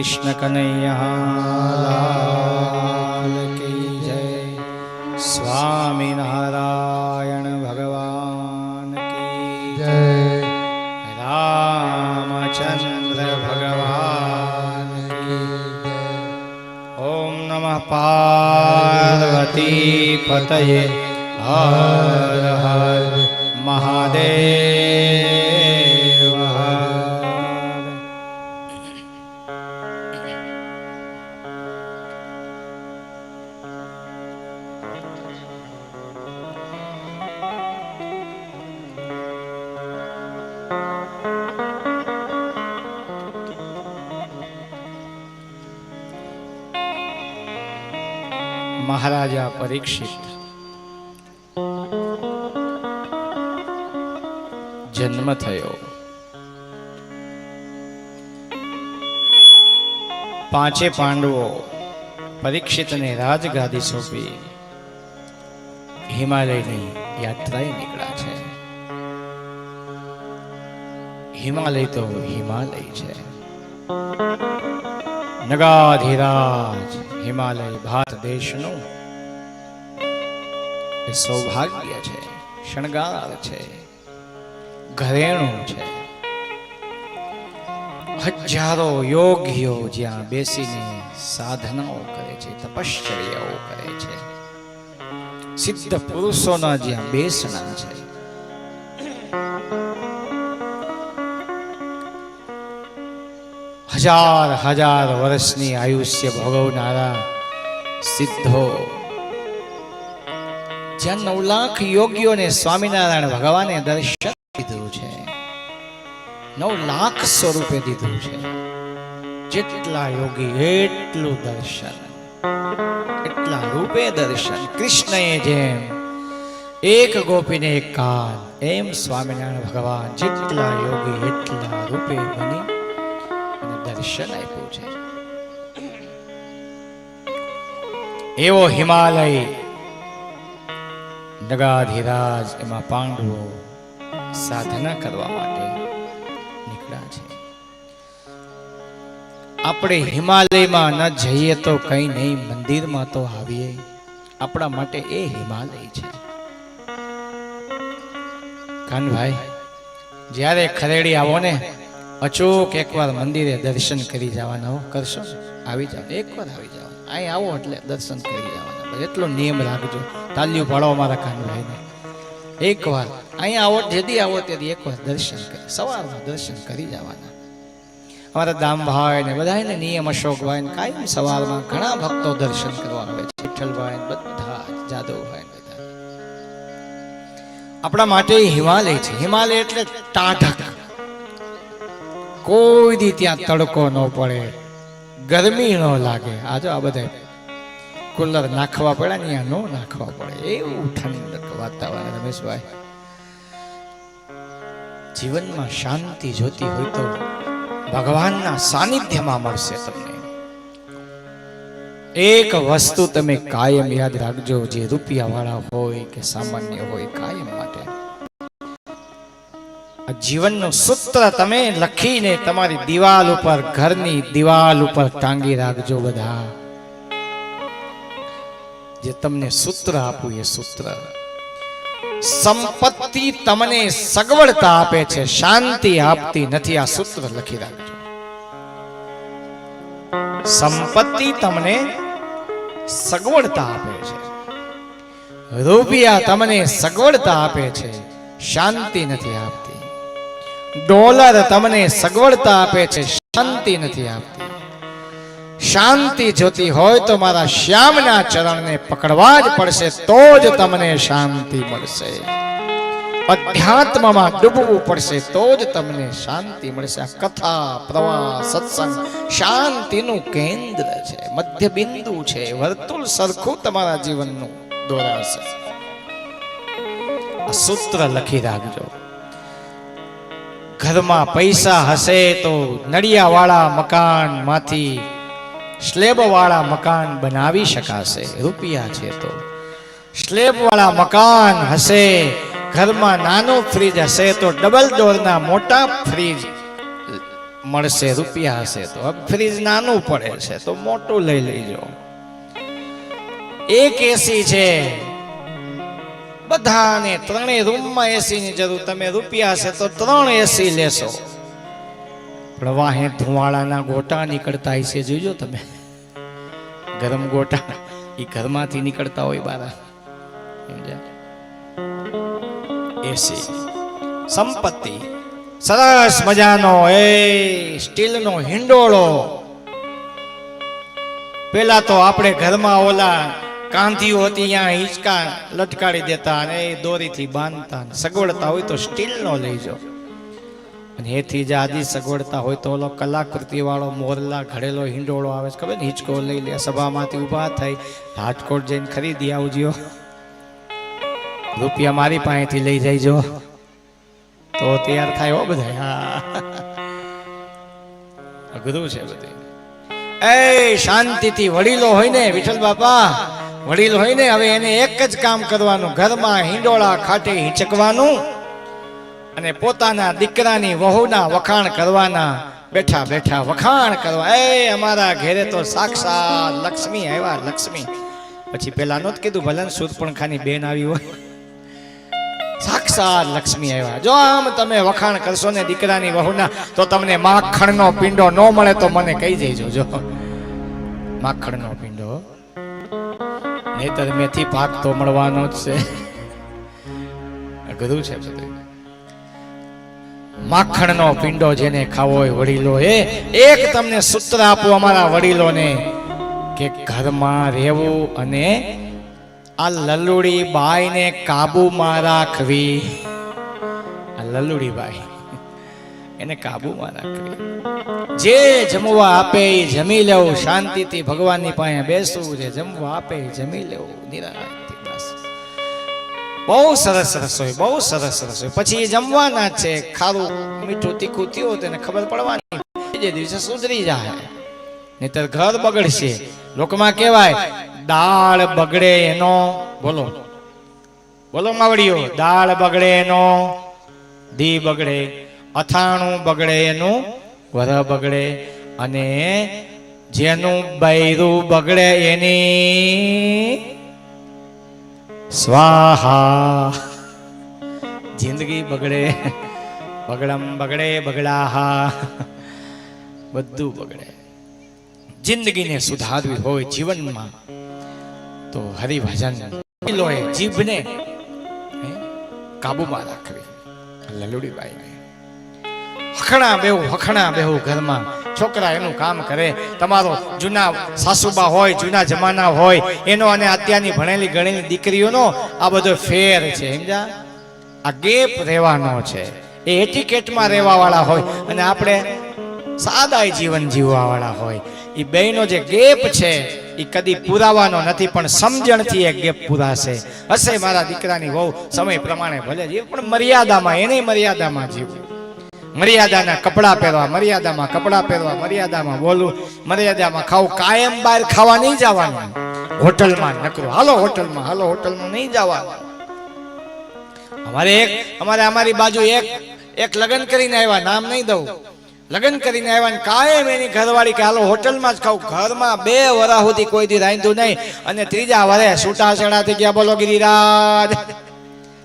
કૃષ્ણ કનૈયા કી જય સ્વામિનારાયણ ભગવાન કી જય રામચંદ્ર ભગવાન ઓમ નમઃ પાર્વતી પતયે હર હર મહાદેવ પરીક્ષિત જન્મ થયો. પાંચે પાંડવો પરીક્ષિતને રાજગાદી સોંપી. હિમાલયની યાત્રાએ નીકળ્યા છે. હિમાલય તો હિમાલય છે. નગાધિરાજ હિમાલય, ભારત દેશનું એ સૌભાગ્ય છે, શણગાર છે, ઘરેણું છે. હજારો યોગીઓ જ્યાં બેસીને સાધનાઓ કરે છે, તપશ્ચર્યાઓ કરે છે. સિદ્ધ પુરુષોના જ્યાં બેસણા છે. હજાર હજાર વર્ષની આયુષ્ય ભોગવનારા સિદ્ધો જ્યાં નવ લાખ યોગીઓને સ્વામિનારાયણ ભગવાને દર્શન દીધું છે. નવ લાખ સ્વરૂપે દીધું છે. જેટલા યોગી એટલું દર્શન. એટલા રૂપે દર્શન. કૃષ્ણએ જેમ એક ગોપીને એક કાન, એમ સ્વામિનારાયણ ભગવાન જેટલા યોગી એટલા રૂપે બની દર્શન આપ્યું છે. એવો હિમાલય નગાધિરાજ એમાં પાંડવો સાધના કરવા માટે નીકળ્યા છે. આપણે હિમાલયમાં ન જઈએ તો કઈ નહીં, મંદિરમાં તો આવીએ. આપણા માટે એ હિમાલય છે. કાનભાઈ, જ્યારે ખરેડી આવો ને, અચૂક એકવાર મંદિરે દર્શન કરી જવાના કરશો? આવી જાવ એકવાર આવી જાવ અહીં આવો એટલે દર્શન કરી જવાના. એટલો નિયમ રાખજો. તાલીઓ પાડો મારા કાનભાઈને એકવાર અહીંયા આવો, જેદી આવો તેથી એકવાર દર્શન કરી, સવારમાં દર્શન કરી જવાના. અમારા દામભાઈ ને બધાને નિયમ અશોકભાઈ ને કાયમ સવારમાં ઘણા ભક્તો દર્શન કરવા આવે છે. વિઠ્ઠલભાઈ બધા જાદવભાઈ બધા. આપણા માટે હિમાલય છે. હિમાલય એટલે ટાઢક. કોઈ દી ત્યાં તડકો ન પડે, ગરમી ન લાગે. આજો આ બધા કુલર નાખવા પડે ને ન નાખવા પડે. એવું ઠંડક વાતાવરણ રમેશભાઈ. જીવનમાં શાંતિ જોતી હોય તો ભગવાનના સાનિધ્યમાં મળશે તમને. એક વસ્તુ તમે કાયમ યાદ રાખજો, જે રૂપિયા વાળા હોય કે સામાન્ય હોય કાયમ માટે. જીવનનું સૂત્ર તમે લખીને તમારી દિવાલ ઉપર, ઘરની દિવાલ ઉપર ટાંગી રાખજો બધા. જે તમને સૂત્ર આપું એ સૂત્ર. સંપત્તિ તમને સગવડતા આપે છે, શાંતિ આપતી નથી, આ સૂત્ર લખી રાખજો. સંપત્તિ તમને સગવડતા આપે છે. રૂપિયા તમને સગવડતા આપે છે, શાંતિ નથી આપતી. ડોલર તમને સગવડતા આપે છે, શાંતિ નથી આપતી. શાંતિ જોતી હોય તો મારા શ્યામના ચરણને પકડવા જ પડશે, તો જ તમને શાંતિ મળશે. અધ્યાત્મમાં ડૂબવું પડશે, તો જ તમને શાંતિ મળશે. આ કથા, પ્રવાહ, સત્સંગ શાંતિનું કેન્દ્ર છે મધ્ય બિંદુ છે, વર્તુળ સરખું તમારા જીવનનું દોરાશે. આ સૂત્ર લખી રાખજો. ઘરમાં પૈસા હશે તો નડિયાવાળા મકાનમાંથી સ્લેબ વાળા મકાન બનાવી શકાશે. રૂપિયા છે તો. સ્લેબ વાળા મકાન હશે, ઘરમાં નાનું ફ્રીજ હશે તો ડબલ ડોરના મોટા ફ્રીજ મળશે, રૂપિયા હશે તો. ફ્રીજ નાનું પડે છે તો મોટું લઈ લેજો. એક એસી છે. બધાને ત્રણેય રૂમમાં એસીની જરૂર. તમે રૂપિયા હશે તો ત્રણ એસી લેશો. પણ વાહે ધુવાળાના ગોટા નીકળતા હશે જોજો તમે. ગરમ ગોટા. એ ઘરમાંથી નીકળતા હોય બારા. એસી સંપત્તિ. સરસ મજાનો એ સ્ટીલનો હિંડોળો. પેલા તો આપણે ઘરમાં ઓલા કાંધીઓ હતી, ત્યાં હિંચકા લટકાડી દેતા અને એ દોરીથી બાંધતા. સગવડતા હોય તો સ્ટીલનો લઈજો અને એથી જે આદિ સગવડતા હોય તો ઓલો કલાકૃતિ વાળો મોરલા ઘડેલો હિંડોળો આવે છે, ખબર ને? હિંચકો લઈ લે, સભામાંથી ઊભા થઈ રાજકોટ જઈને ખરીદી આવજો. રૂપિયા મારી પાસેથી લઈ જઈજો તો તૈયાર થાય હો બધા હા. અઘરું છે બધું એ શાંતિથી વડીલો હોય ને, વિઠ્ઠલ બાપા, વડીલ હોય ને, હવે એને એક જ કામ કરવાનું, ઘરમાં હિંડોળા ખાટે હિંચકવાનું. અને પોતાના દીકરાની વહુના વખાણ કરવાના બેઠા બેઠા વખાણ કરવા. એ અમારા ઘેરે તો સાક્ષાત લક્ષ્મી આવ્યા, લક્ષ્મી. પછી પેલા નહોત કીધું, ભલન સુરપણખાની બેન આવી હોય. સાક્ષાત લક્ષ્મી આવ્યા. જો આમ તમે વખાણ કરશો ને દીકરાની વહુના, તો તમને માખણનો પિંડો ન મળે તો મને કહી દેજો, જો. માખણનો પિંડો. નહીતર મેથી પાક તો મળવાનો જ છે. ગુરુ છે બધું. માખણનો પિંડો જેને ખાવો હોય વડીલો એ એક તમને સૂત્ર આપો અમારા વડીલોને કે ઘરમાં રહેવું અને આ લલુડી બાઈને કાબુમાં રાખવી. આ લલુડી બાઈ, એને કાબુમાં રાખવી. જે જમવા આપે એ જમી લેવું, શાંતિથી ભગવાનની પાસે બેસવું જે જમવા આપે એ જમી લેવું બસ બહુ સરસ રસોઈ, બહુ સરસ રસોઈ. પછી એ જમવાના છે, ખારું, મીઠું, તીખું થયું તેને ખબર પડવાની. બીજે દિવસે સુધરી જાય. નહીતર ઘર બગડશે. લોકમાં કહેવાય, દાળ બગડે એનો. બોલો. બોલો માવડીઓ, દાળ બગડે એનો ધી બગડે, અથાણું બગડે એનું, વર બગડે, અને જેનું બૈરું બગડે એની. સ્વાહા. જિંદગી બગડે, બગડમ બગડે, બગડાહા. બધું બગડે. જિંદગીને સુધારવી હોય જીવનમાં, તો હરિભજન લોએ જીભને કાબુમાં રાખવી. લલુડીબાઈને. હખણા બેહું હખણા બેહું ઘરમાં છોકરા એનું કામ કરે. તમારો જૂના સાસુબા હોય, જૂના જમાના હોય, એનો અને અત્યારની ભણેલી ગણેલી દીકરીઓનો આ બધો ફેર છે સમજા આ ગેપ રહેવાનો છે. એ એટિકેટમાં રહેવા વાળા હોય અને આપણે સાદાય જીવન જીવવા વાળા હોય. એ બેનો જે ગેપ છે એ કદી પુરાવાનો નથી, પણ સમજણથી એ ગેપ પુરાશે. હશે મારા દીકરાની વહુ સમય પ્રમાણે ભલે જીવ, પણ મર્યાદામાં, એને મર્યાદામાં જીવવું. મર્યાદાના કપડાં પહેરવા, મર્યાદામાં કપડાં પહેરવા, મર્યાદામાં બોલવું, મર્યાદામાં ખાવું. કાયમ બહાર ખાવા નહીં જવાનું. હોટલમાં નકરો. હાલો હોટલમાં હાલો હોટલમાં નહીં જવાનું. અમારે એક, અમારે અમારી બાજુ એક એક લગ્ન કરીને આવ્યા, નામ નહીં દઉં. લગ્ન કરીને આવ્યા ને કાયમ એની ઘરવાળી કે હાલો હોટલમાં જ ખાવું ઘરમાં બે વરા સુધી કોઈ દી રાંધ્યું નહીં. અને ત્રીજા વરે છૂટાછેડા થઈ ગયા બોલો ગિરિરાજ.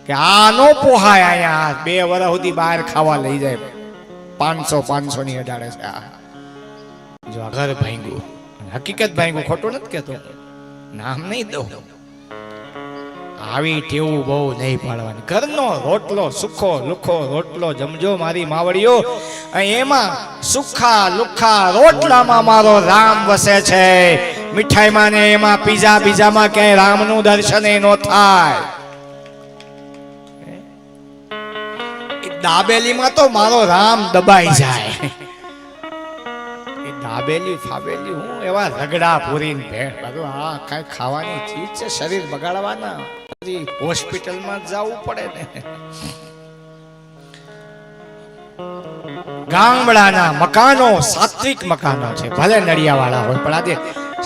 કે આનો પોહાય અહીંયા. બે વરા સુધી બહાર ખાવા લઈ જાય. પાંચસો પાંચસો ની અડાડે છે, આ. જો આ ઘર ભાંગ્યું હકીકત ભાંગ્યું, ખોટું નથી કેતો નામ નહીં દઉં. આવી ટેવું બહુ નહીં પાડવાની. ઘરનો રોટલો સુખો લુખો રોટલો જમજો મારી માવડીઓ. એમાં સુખા લુખા રોટલામાં મારો રામ વસે છે. મીઠાઈમાં ને એમાં પીઝા બીજામાં ક્યાંય રામનું દર્શન નો થાય. દાબેલીમાં તો મારો રામ દબાઈ જાય. એ દાબેલી ફાબેલી હું એવા રગડા પૂરીને ભેળ બધું આ કાંઈ ખાવાની ચીજ છે? શરીર બગાડવાના? હોસ્પિટલમાં જવું પડે ને. ગામડાના મકાનો સાત્વિક મકાનો છે. ભલે નડિયાવાળા હોય પણ આજે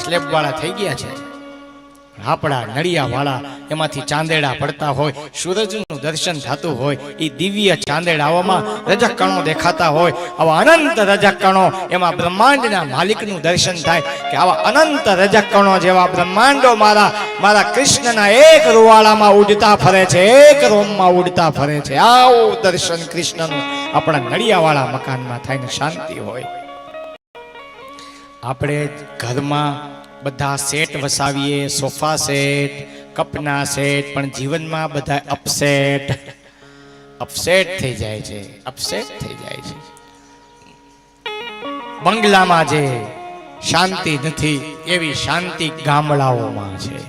સ્લેબ વાળા થઈ ગયા છે. આપણા નડિયાવાળા એમાંથી ચાંદેડા પડતા હોય, સૂરજનું દર્શન થતું હોય એ દિવ્ય ચાંદેડાઓમાં રજકણો દેખાતા હોય, આવા અનંત રજકણો એમાં બ્રહ્માંડના માલિકનું દર્શન થાય કે આવા અનંત રજકણો જેવા બ્રહ્માંડો મારા મારા કૃષ્ણના એક રૂવાળામાં ઉડતા ફરે છે, એક રોમમાં ઉડતા ફરે છે. આવું દર્શન કૃષ્ણનું આપણા નડિયાવાળા મકાનમાં થાય ને શાંતિ હોય. આપણે ઘરમાં બધા સેટ વસાવીએ, સોફા સેટ કપના સેટ પણ જીવનમાં બધા અપસેટ અપસેટ થઈ જાય છે અપસેટ થઈ જાય છે. બંગલામાં જે શાંતિ નથી, એવી શાંતિ ગામડાઓમાં છે.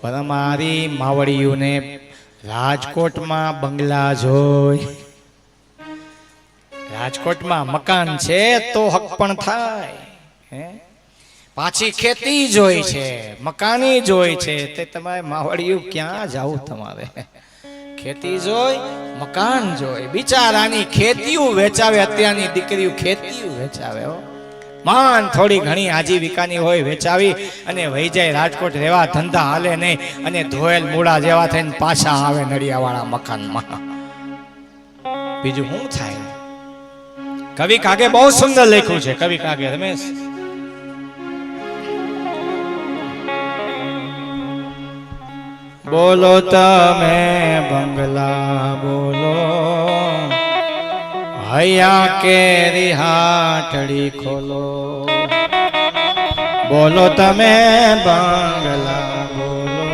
પણ અમારી માવડીઓને રાજકોટમાં બંગલા જોઈ. રાજકોટમાં મકાન છે તો હક પણ થાય, હે? પાછી ખેતી જોઈ છે, મકાની જોઈ છે, તે તમારે માવડિયું ક્યાં જાવું તમારે? ખેતી જોઈ, મકાન જોઈ, બિચારાની ખેતીઓ વેચાવે, અત્યારની દીકરીઓ ખેતીઓ વેચાવે, હો. માન થોડી ઘણી આજીવિકાની હોય વેચાવી અને વહી જાય રાજકોટ રહેવા ધંધા હાલે નહીં અને ધોયેલ મૂળા જેવા થઈને પાછા આવે નડિયાવાળા મકાનમાં. બીજું શું થાય? કવિ કાગે બહુ સુંદર લખ્યું છે, કવિ કાગે, રમેશ. બોલો તમે બંગલા બોલો હૈયા કેરી હાટડી ખોલો બોલો તમે બંગલા બોલો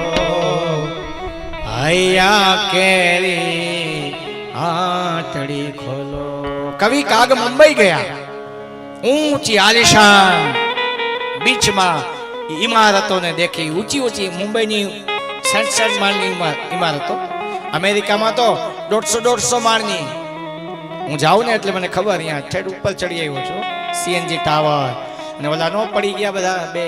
હૈયા કેરી હાટડી ખોલો કવિ કાગ મુંબઈ ગયા ઊંચી આલિશાન બીચમાં ઇમારતોને દેખી ઊંચી ઊંચી મુંબઈની સાઠ માળની ઇમા- ઇમારતો અમેરિકામાં તો દોઢસો દોઢસો માળની. હું જાઉં ને એટલે મને ખબર, અહીંયા ઠેઠ ઉપર ચડી આવ્યો છું. સીએનજી ટાવર અને ઓલા નો પડી ગયા બધા બે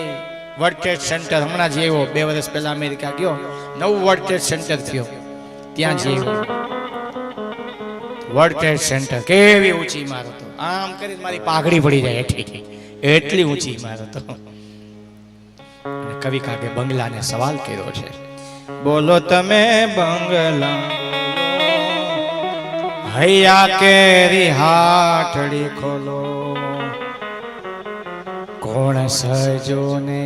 વર્લ્ડ ટ્રેડ સેન્ટર હમણાં જ આવ્યો, બે વર્ષ પહેલા અમેરિકા ગયો. નવું વર્લ્ડ ટ્રેડ સેન્ટર થયો. ત્યાં જ વર્લ્ડ ટ્રેડ સેન્ટર કેવી ઊંચી ઇમારતો આમ કરીને મારી પાઘડી પડી જાય એટલી એટલી ઊંચી ઇમારતો કવિ કાકે બંગલાને સવાલ કર્યો છે. બોલો તમે બંગલા હૈયા કેરી હાટડી ખોલો કોણ સજો ને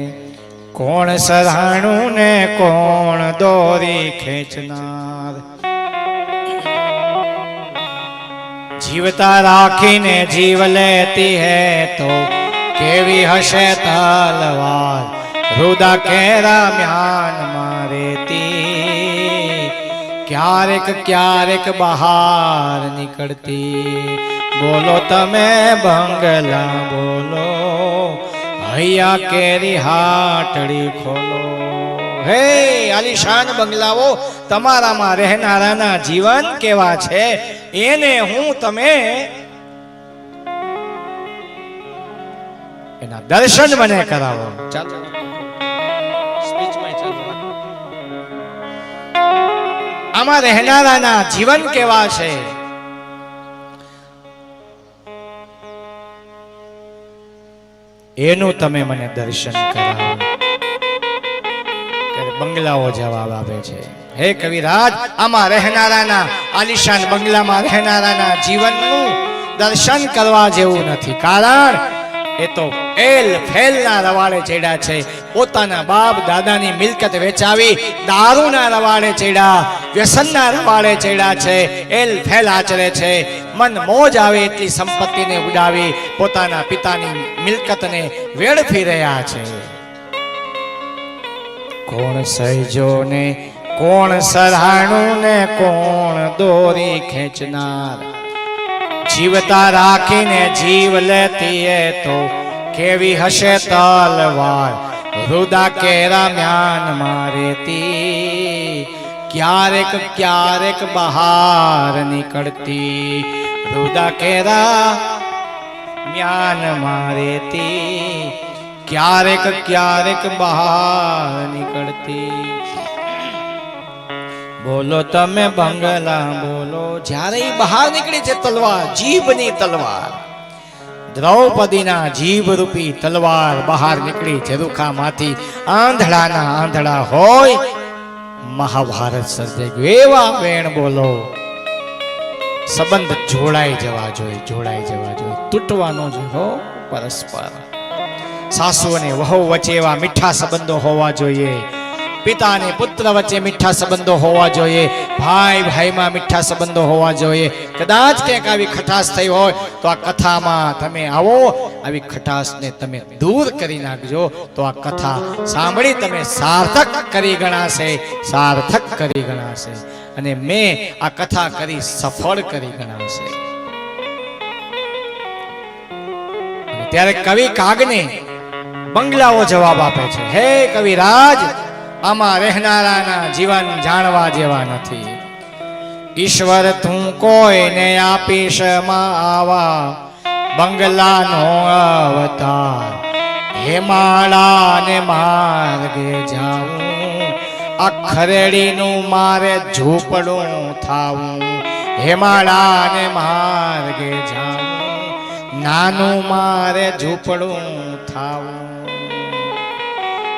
કોણ સરાણું ને કોણ દોરી ખેંચનાર જીવતા રાખીને જીવ લેતી હે તો કેવી હશે તલવાર રુદા કેરા મ્યાન મારેતી ક્યારેક ક્યારેક બહાર નીકળતી. બોલો તમે બંગલા, બોલો. હૈયા કેરી હાટડી ખોલો. હે, આલિશાન બંગલાઓ, તમારામાં રહેનારાના જીવન કેવા છે? એને હું તમે એના દર્શન મને કરાવો. ચાલો. આમાં રહેનારાના જીવન કેવા છે? એનું તમે મને દર્શન કરાવો. બંગલાઓ જવાબ આપે છે. હે કવિરાજ, આમાં રહેનારાના, આલિશાન બંગલામાં રહેનારાના જીવનનું દર્શન કરવા જેવું નથી. કારણ એ તો એલ ફેલના રવાડે ચડ્યા છે. પોતાના બાપ દાદાની મિલકત વેચાવી દારૂના રવાડે ચડ્યા, વ્યસનના રવાડે ચડ્યા છે. એલ ફેલ આચરે છે. મન મોજ આવે એટલી સંપત્તિને ઉડાવી પોતાના પિતાની મિલકતને વેડફી રહ્યા છે. કોણ સહેજો ને કોણ સરાણું ને કોણ દોરી ખેંચનાર? જીવતા રાખીને જીવ લેતી એ તો કેવી હશે તલવાર? રુદા કેરા મ્યાન મારેતી? ક્યારેક ક્યારેક બહાર નીકળતી. રુદા કેરા મ્યાન મારેતી? ક્યારેક ક્યારેક બહાર નીકળતી. બોલો તમે બંગલા, બોલો. જ્યારે બહાર નીકળી છે તલવાર, જીભની તલવાર. દ્રૌપદીના જીભ રૂપી તલવાર બહાર નીકળી ઝરૂખામાંથી આંધળાના આંધળા હોય. મહાભારત સર્જાઈ ગયું. એવા વેણ બોલો. સંબંધ જોડાઈ જવા જોઈએ, જોડાઈ જવા જોઈએ. તૂટવાનો જોઈએ હો પરસ્પર. સાસુ અને વહુ વચ્ચે એવા મીઠા સંબંધો હોવા જોઈએ. પિતા અને પુત્ર વચ્ચે મીઠા સંબંધો હોવા જોઈએ, ભાઈ ભાઈમાં મીઠા સંબંધો હોવા જોઈએ. કદાચ ક્યાંક આવી ખટાશ થઈ હોય, તો આ કથામાં તમે આવો, આવી ખટાશને તમે દૂર કરી નાખજો, તો આ કથા સાંભળી તમે સાર્થક કરી ગણાશે, સાર્થક કરી ગણાશે. અને મેં આ કથા કરી સફળ કરી ગણાશે. ત્યારે કવિ કાગને બંગલાઓ જવાબ આપે છે. હે કવિરાજ આમાં રહેનારાના જીવન જાણવા જેવા નથી. ઈશ્વર, તું કોઈને આપીશમાં આવા બંગલાનો અવતાર. હેમાળાને માર્ગે જાઉં, આ ખરેડીનું મારે ઝૂંપડું થાવું. હેમાળાને માર્ગે જાઉં, નાનું મારે ઝૂંપડું થાવું.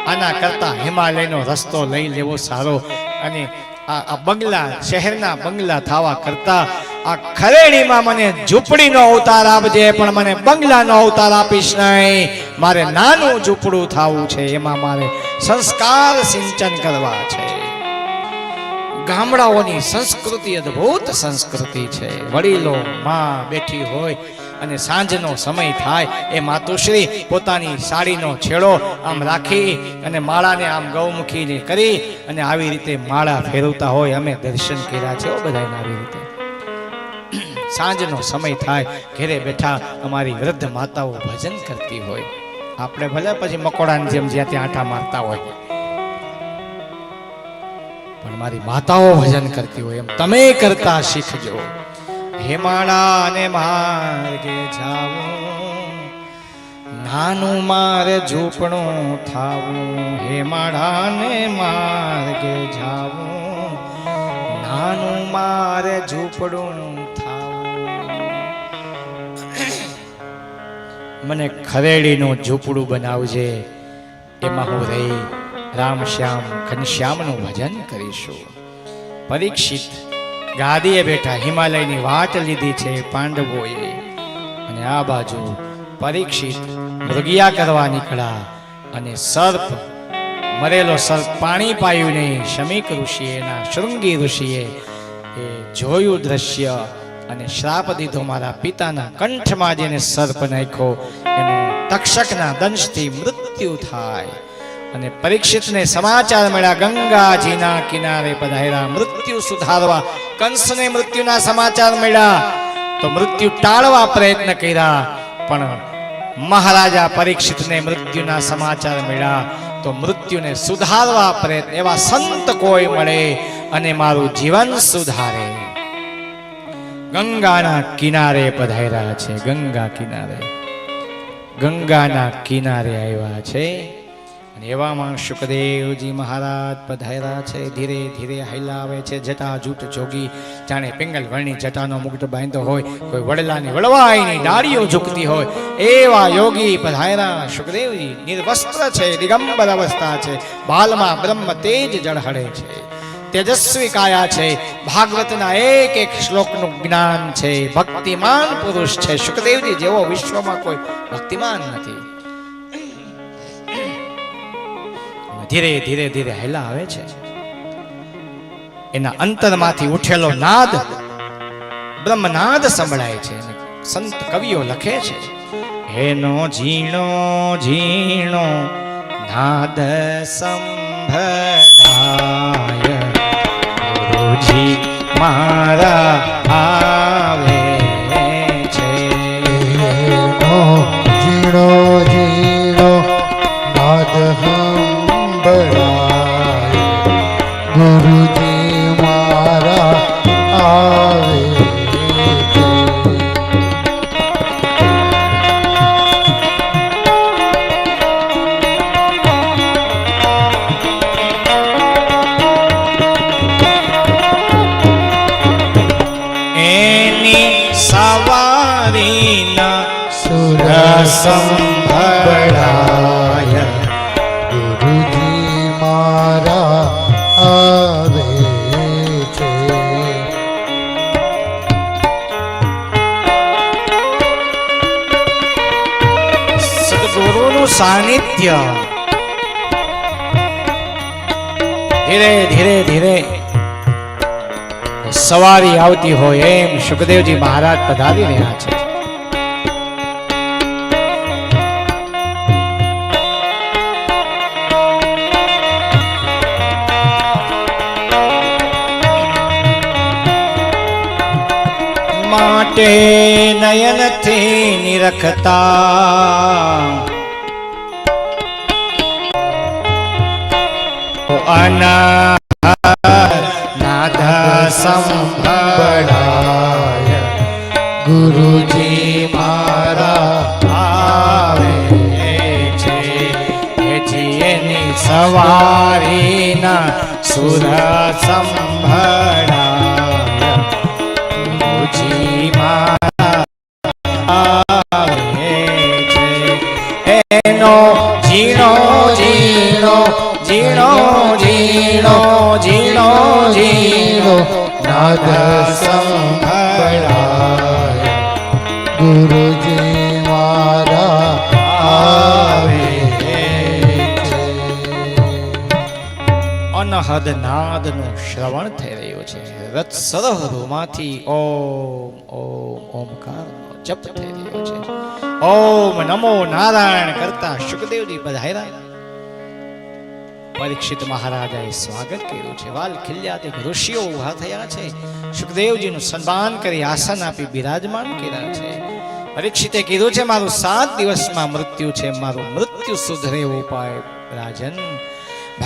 આના કરતા હિમાલયનો રસ્તો લઈ લેવો સારો. અને આ બંગલા, શહેરના બંગલા થવા કરતા આ ખરેડીમાં મને ઝૂંપડીનો અવતાર આપજે, પણ મને બંગલાનો અવતાર આપીશ નહીં. મારે નાનું ઝૂંપડું થવું છે, એમાં મારે સંસ્કાર સિંચન કરવા છે. ગામડાઓની સંસ્કૃતિ અદ્ભુત સંસ્કૃતિ છે. વડીલો માં બેઠી હોય અને સાંજનો સમય થાય એ માતુશ્રી પોતાની સાડીનો છેડો આમ રાખી અને માળાને આમ ગૌમુખીને કરી અને આવી રીતે માળા ફેરવતા હોય અમે દર્શન કર્યા છે બધાને આવી રીતે. સાંજનો સમય થાય, ઘેરે બેઠા અમારી વૃદ્ધ માતાઓ ભજન કરતી હોય. આપણે ભલે પછી મકોડાની જેમ જ્યાં ત્યાં આંટા મારતા હોય. પણ મારી માતાઓ ભજન કરતી હોય એમ તમે કરતા શીખજો. હેમાળા ને માર્ગે જાવો નાનું મારે ઝૂંપડું થાવું. હિમાળાને માર્ગે જાવું નાનું મારે ઝૂંપડું મને ખરેડીનું ઝૂંપડું બનાવજે. એમાં હું રહી રામ શ્યામ ઘનશ્યામનું ભજન કરીશું. પરીક્ષિત ગાદીએ બેઠા હિમાલયની વાટ લીધી છે પાંડવોએ. અને આ બાજુ પરીક્ષિત મૃગિયા કરવા નીકળ્યા અને સર્પ, મરેલો સર્પ પાણી પાયું નહીં શમીક ઋષિએ ના શૃંગી ઋષિએ એ જોયું દ્રશ્ય અને શ્રાપ દીધો મારા પિતાના કંઠમાં જેને સર્પ નાખ્યો, એનું તક્ષકના દંશથી મૃત્યુ થાય. અને પરીક્ષિતને સમાચાર મળ્યા. ગંગાજીના કિનારે પધાર્યા. મૃત્યુ સુધારવા. કંસને મૃત્યુના સમાચાર મળ્યા. તો મૃત્યુ ટાળવા પ્રયત્ન કર્યા. પણ મહારાજા પરીક્ષિતને મૃત્યુના સમાચાર મળ્યા. તો મૃત્યુને સુધારવા પ્રયત્ન, એવા સંત કોઈ મળે અને મારું જીવન સુધારે. ગંગાના કિનારે પધાર્યા છે. ગંગા કિનારે. ગંગાના કિનારે આવ્યા છે. અને એવામાં સુખદેવજી મહારાજ પધાર્યા છે, ધીરે ધીરે હૈલાવે છે, જટા જૂટ જોગી. જાણે પિંગલ વર્ણી જટાનો મુકટ બાંધ્યો હોય, કોઈ વડલાની વડવાઈની ડાળીઓ ઝૂકતી હોય. એવા યોગી પધાર્યા, સુખદેવજી, નિર્વસ્ત્ર છે, દિગંબર અવસ્થા છે, બાલમાં બ્રહ્મ તેજ જળહળે છે. તેજસ્વી કાયા છે, ભાગવતના એક એક શ્લોકનું જ્ઞાન છે, ભક્તિમાન પુરુષ છે. સુખદેવજી, જેવો વિશ્વમાં કોઈ ભક્તિમાન નથી. ધીરે ધીરે ધીરે હેલા આવે છે. એના અંતરમાંથી ઉઠેલો નાદ બ્રહ્મનાદ સંભળાય છે સંત કવિઓ લખે છે, હેનો ઝીણો ઝીણો નાદ સંભળાય. ગુરુજી મારા આવે છે. ઝીણો लीला सुरसंभराय गुरुजी मारा आवे छे સદગુરુનું સાનિધ્ય ધીરે ધીરે ધીરે સવારી આવતી હોય એમ સુખદેવજી મહારાજ પધારી રહ્યા છે. માટે નયનથી નિરખતા. અનાથ સંભળાય ગુરુજી મારા આવે છે. એની સવારીના સુર સંભળાય ઝીણો ઝીણો ઝીણો ઝીણો ઝીણો. નાદ સંભળાય. ગુરુજી મારા આવે અનહદ નાદનું શ્રવણ થઈ રહ્યું છે. રથ સરોવરોમાંથી ઓમ ઓમ, ઓમકારનો જપ થઈ રહ્યો છે. ઓમ નમો નારાયણ કરતા સુખદેવજી પધાર્યા પરીક્ષિત મહારાજાએ સ્વાગત કર્યું છે. વાલ ખિલ્યાથી ઋષિઓ ઊભા થયા છે. સુખદેવજીનું સન્માન કરી આસન આપી બિરાજમાન કર્યા છે. પરીક્ષિતે કીધું છે, મારું સાત દિવસમાં મૃત્યુ છે. મારું મૃત્યુ સુધરે ઉપાય રાજન.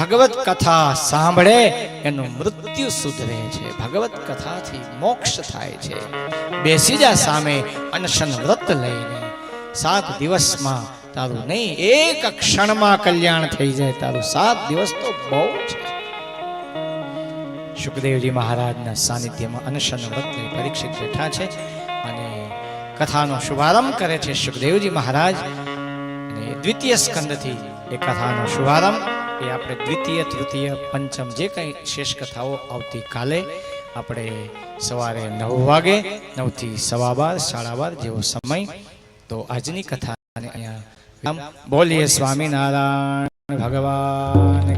ભગવત કથા સાંભળે, એનું મૃત્યુ સુધરે છે. ભગવત કથાથી મોક્ષ થાય છે. બેસી જા સામે અનશન વ્રત લઈને. સાત દિવસમાં તારું નહીં, એક ક્ષણમાં કલ્યાણ થઈ જાય. તારું સાત દિવસ તો બહુ છે. સુખદેવજી મહારાજના સાનિધ્યમાં અનશન વ્રતને પરીક્ષિત બેઠા છે અને કથાનો શુભારંભ કરે છે સુખદેવજી મહારાજ. અને દ્વિતીય સ્કંદથી એ કથાનો શુભારંભ, એ આપણે દ્વિતીય, તૃતીય, પંચમ જે કંઈ શેષ કથાઓ આવતીકાલે આપણે સવારે નવ વાગે, નવથી સવા બાર, સાડા બાર જેવો સમય. તો આજની કથાને અહીંયા વિરામ. બોલીએ સ્વામિનારાયણ ભગવાન